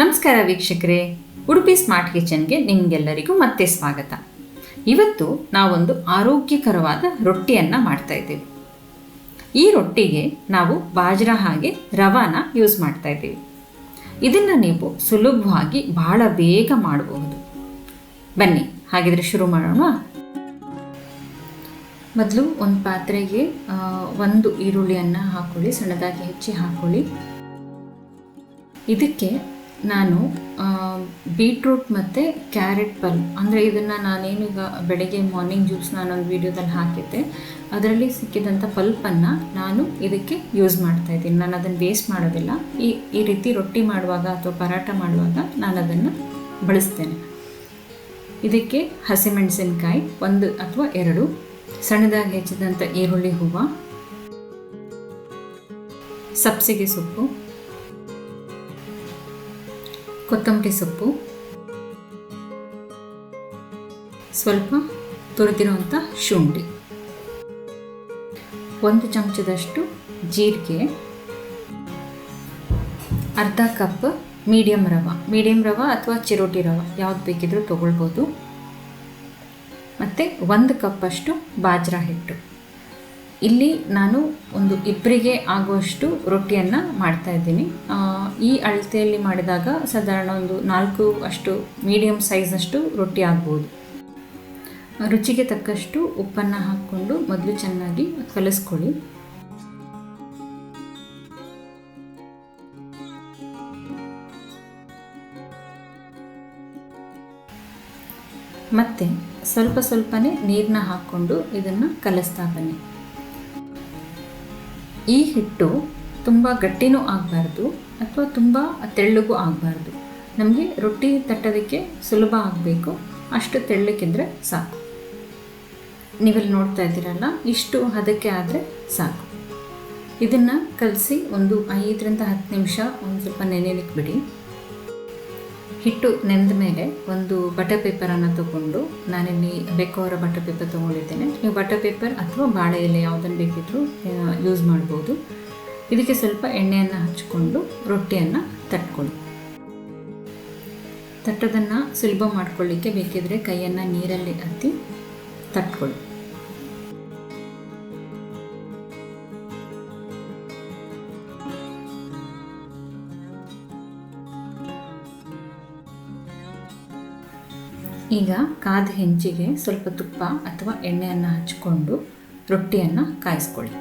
ನಮಸ್ಕಾರ ವೀಕ್ಷಕರೇ, ಉಡುಪಿ ಸ್ಮಾರ್ಟ್ ಕಿಚನ್ಗೆ ನಿಮಗೆಲ್ಲರಿಗೂ ಮತ್ತೆ ಸ್ವಾಗತ. ಇವತ್ತು ನಾವೊಂದು ಆರೋಗ್ಯಕರವಾದ ರೊಟ್ಟಿಯನ್ನು ಮಾಡ್ತಾ ಇದ್ದೀವಿ. ಈ ರೊಟ್ಟಿಗೆ ನಾವು ಬಾಜ್ರಾ ಹಾಗೆ ರವಾನ ಯೂಸ್ ಮಾಡ್ತಾ ಇದ್ದೀವಿ. ಇದನ್ನು ನೀವು ಸುಲಭವಾಗಿ ಬಹಳ ಬೇಗ ಮಾಡಬಹುದು. ಬನ್ನಿ, ಹಾಗಿದ್ರೆ ಶುರು ಮಾಡೋಣ. ಮೊದಲು ಒಂದು ಪಾತ್ರೆಗೆ ಒಂದು ಈರುಳ್ಳಿಯನ್ನು ಹಾಕೊಳ್ಳಿ, ಸಣ್ಣದಾಗಿ ಹೆಚ್ಚಿ ಹಾಕೊಳ್ಳಿ. ಇದಕ್ಕೆ ನಾನು ಬೀಟ್ರೂಟ್ ಮತ್ತು ಕ್ಯಾರೆಟ್ ಪಲ್ ಅಂದರೆ ಇದನ್ನು ನಾನೇನೀಗ ಬೆಳಗ್ಗೆ ಮಾರ್ನಿಂಗ್ ಜ್ಯೂಸ್ ನಾನೊಂದು ವೀಡಿಯೋದಲ್ಲಿ ಹಾಕಿದ್ದೆ. ಅದರಲ್ಲಿ ಸಿಕ್ಕಿದಂಥ ಪಲ್ಪನ್ನು ನಾನು ಇದಕ್ಕೆ ಯೂಸ್ ಮಾಡ್ತಾ ಇದ್ದೀನಿ. ನಾನು ಅದನ್ನು ವೇಸ್ಟ್ ಮಾಡೋದಿಲ್ಲ. ಈ ಈ ರೀತಿ ರೊಟ್ಟಿ ಮಾಡುವಾಗ ಅಥವಾ ಪರಾಟ ಮಾಡುವಾಗ ನಾನು ಅದನ್ನು ಬಳಸ್ತೇನೆ. ಇದಕ್ಕೆ ಹಸಿಮೆಣಸಿನಕಾಯಿ ಒಂದು ಅಥವಾ ಎರಡು, ಸಣ್ಣದಾಗಿ ಹೆಚ್ಚಿದಂಥ ಈರುಳ್ಳಿ ಹೂವು, ಸಬ್ಸಿಗೆ ಸೊಪ್ಪು ಕೊತ್ತಂಬರಿ ಸೊಪ್ಪು. ಸ್ವಲ್ಪ ತುರಿದಿರುವಂಥ ಶುಂಠಿ. ಒಂದು ಚಮಚದಷ್ಟು ಜೀರಿಗೆ. ಅರ್ಧ ಕಪ್ ಮೀಡಿಯಂ ರವೆ. ಮೀಡಿಯಮ್ ರವೆ ಅಥವಾ ಚಿರೋಟಿ ರವೆ ಯಾವ್ದು ಬೇಕಿದ್ರೂ ತೊಗೊಳ್ಬೋದು. ಮತ್ತು ಒಂದು ಕಪ್ಪಷ್ಟು ಬಾಜ್ರ ಹಿಟ್ಟು. ಇಲ್ಲಿ ನಾನು ಒಂದು ಇಬ್ಬರಿಗೆ ಆಗುವಷ್ಟು ರೊಟ್ಟಿಯನ್ನು ಮಾಡ್ತಾ ಇದ್ದೀನಿ. ಈ ಅಳತೆಯಲ್ಲಿ ಮಾಡಿದಾಗ ಸಾಧಾರಣ ಒಂದು ನಾಲ್ಕು ಅಷ್ಟು ಮೀಡಿಯಮ್ ಸೈಜಷ್ಟು ರೊಟ್ಟಿ ಆಗ್ಬೋದು. ರುಚಿಗೆ ತಕ್ಕಷ್ಟು ಉಪ್ಪನ್ನು ಹಾಕ್ಕೊಂಡು ಮೊದಲು ಚೆನ್ನಾಗಿ ಕಲಿಸ್ಕೊಳ್ಳಿ. ಮತ್ತು ಸ್ವಲ್ಪ ಸ್ವಲ್ಪನೇ ನೀರನ್ನ ಹಾಕ್ಕೊಂಡು ಇದನ್ನು ಕಲಿಸ್ತಾ ಬನ್ನಿ. ಈ ಹಿಟ್ಟು ತುಂಬ ಗಟ್ಟಿನೂ ಆಗಬಾರ್ದು ಅಥವಾ ತುಂಬ ತೆಳ್ಳಗೂ ಆಗಬಾರ್ದು. ನಮಗೆ ರೊಟ್ಟಿ ತಟ್ಟೋದಕ್ಕೆ ಸುಲಭ ಆಗಬೇಕು. ಅಷ್ಟು ತೆಳ್ಳಕ್ಕಿದ್ರೆ ಸಾಕು. ನೀವೆಲ್ಲಿ ನೋಡ್ತಾ ಇದ್ದೀರಲ್ಲ, ಇಷ್ಟು ಹದಕ್ಕೆ ಆದರೆ ಸಾಕು. ಇದನ್ನು ಕಲಸಿ ಒಂದು ಐದರಿಂದ ಹತ್ತು ನಿಮಿಷ ಒಂದು ಸ್ವಲ್ಪ ನೆನೆಲಿಕ್ಕೆ ಬಿಡಿ ಹಿಟ್ಟು ನೆಂದ ಮೇಲೆ ಒಂದು ಬಟರ್ ಪೇಪರನ್ನು ತಗೊಂಡು ನಾನಿಲ್ಲಿ ಬೆಕ್ಕವರ ಬಟರ್ ಪೇಪರ್ ತೊಗೊಂಡಿದ್ದೇನೆ ನೀವು ಬಟರ್ ಪೇಪರ್ ಅಥವಾ ಬಾಳೆ ಎಲೆ ಯಾವುದನ್ನು ಬೇಕಿದ್ರೂ ಯೂಸ್ ಮಾಡ್ಬೋದು. ಇದಕ್ಕೆ ಸ್ವಲ್ಪ ಎಣ್ಣೆಯನ್ನು ಹಚ್ಚಿಕೊಂಡು ರೊಟ್ಟಿಯನ್ನು ತಟ್ಕೊಳ್ಳಿ. ತಟ್ಟೋದನ್ನು ಸುಲಭ ಮಾಡ್ಕೊಳ್ಳಿಕ್ಕೆ ಬೇಕಿದ್ರೆ ಕೈಯನ್ನು ನೀರಲ್ಲಿ ಹತ್ತಿ ತಟ್ಕೊಳ್ಳಿ. ಈಗ ಕಾದ ಹೆಂಚಿಗೆ ಸ್ವಲ್ಪ ತುಪ್ಪ ಅಥವಾ ಎಣ್ಣೆಯನ್ನು ಹಚ್ಕೊಂಡು ರೊಟ್ಟಿಯನ್ನು ಕಾಯಿಸ್ಕೊಳ್ಳಿ.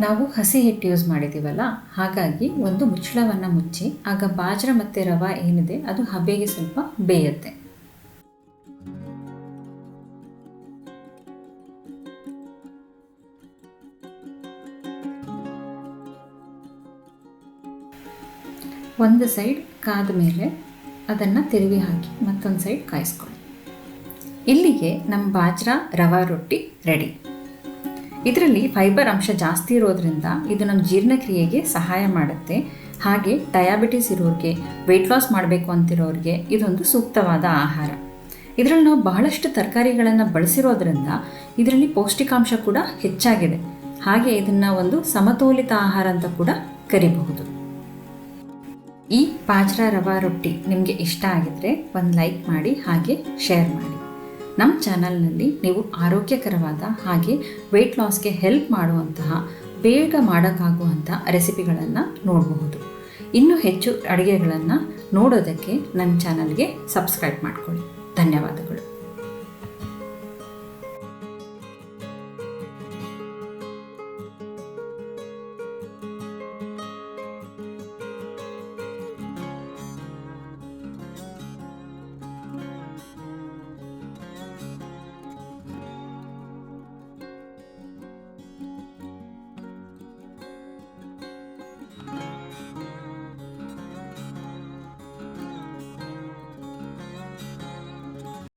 ನಾವು ಹಸಿ ಹಿಟ್ಟು ಯೂಸ್ ಮಾಡಿದ್ದೀವಲ್ಲ ಹಾಗಾಗಿ ಒಂದು ಮುಚ್ಚಳವನ್ನು ಮುಚ್ಚಿ, ಆಗ ಬಾಜ್ರ ಮತ್ತು ರವೆ ಏನಿದೆ ಅದು ಹಬೆಗೆ ಸ್ವಲ್ಪ ಬೇಯುತ್ತೆ. ಒಂದು ಸೈಡ್ ಕಾದ ಮೇಲೆ ಅದನ್ನು ತಿರುವಿ ಹಾಕಿ ಮತ್ತೊಂದು ಸೈಡ್ ಕಾಯಿಸ್ಕೊಳ್ಳಿ. ಇಲ್ಲಿಗೆ ನಮ್ಮ ಬಾಜ್ರಾ ರವಾ ರೊಟ್ಟಿ ರೆಡಿ ಇದರಲ್ಲಿ ಫೈಬರ್ ಅಂಶ ಜಾಸ್ತಿ ಇರೋದ್ರಿಂದ ಇದು ನಮ್ಮ ಜೀರ್ಣಕ್ರಿಯೆಗೆ ಸಹಾಯ ಮಾಡುತ್ತೆ. ಹಾಗೆ ಡಯಾಬಿಟಿಸ್ ಇರೋರಿಗೆ ವೆಯ್ಟ್ ಲಾಸ್ ಮಾಡಬೇಕು ಅಂತಿರೋರಿಗೆ ಇದೊಂದು ಸೂಕ್ತವಾದ ಆಹಾರ. ಇದರಲ್ಲಿ ನಾವು ಬಹಳಷ್ಟು ತರಕಾರಿಗಳನ್ನು ಬಳಸಿರೋದ್ರಿಂದ ಇದರಲ್ಲಿ ಪೌಷ್ಟಿಕಾಂಶ ಕೂಡ ಹೆಚ್ಚಾಗಿದೆ. ಹಾಗೆ ಇದನ್ನು ಒಂದು ಸಮತೋಲಿತ ಆಹಾರ ಅಂತ ಕೂಡ ಕರಿಬಹುದು. ಈ ಪಾಜ್ರ ರವಾ ರೊಟ್ಟಿ ನಿಮಗೆ ಇಷ್ಟ ಆಗಿದ್ರೆ ಒಂದು ಲೈಕ್ ಮಾಡಿ ಹಾಗೆ ಶೇರ್ ಮಾಡಿ. ನಮ್ಮ ಚಾನಲ್ನಲ್ಲಿ ನೀವು ಆರೋಗ್ಯಕರವಾದ ಹಾಗೆ ವೆಯ್ಟ್ ಲಾಸ್ಗೆ ಹೆಲ್ಪ್ ಮಾಡುವಂತಹ ಬೇಗ ಮಾಡೋಕ್ಕಾಗುವಂಥ ರೆಸಿಪಿಗಳನ್ನು ನೋಡಬಹುದು. ಇನ್ನೂ ಹೆಚ್ಚು ಅಡುಗೆಗಳನ್ನು ನೋಡೋದಕ್ಕೆ ನನ್ನ ಚಾನಲ್ಗೆ ಸಬ್ಸ್ಕ್ರೈಬ್ ಮಾಡ್ಕೊಳ್ಳಿ. ಧನ್ಯವಾದಗಳು.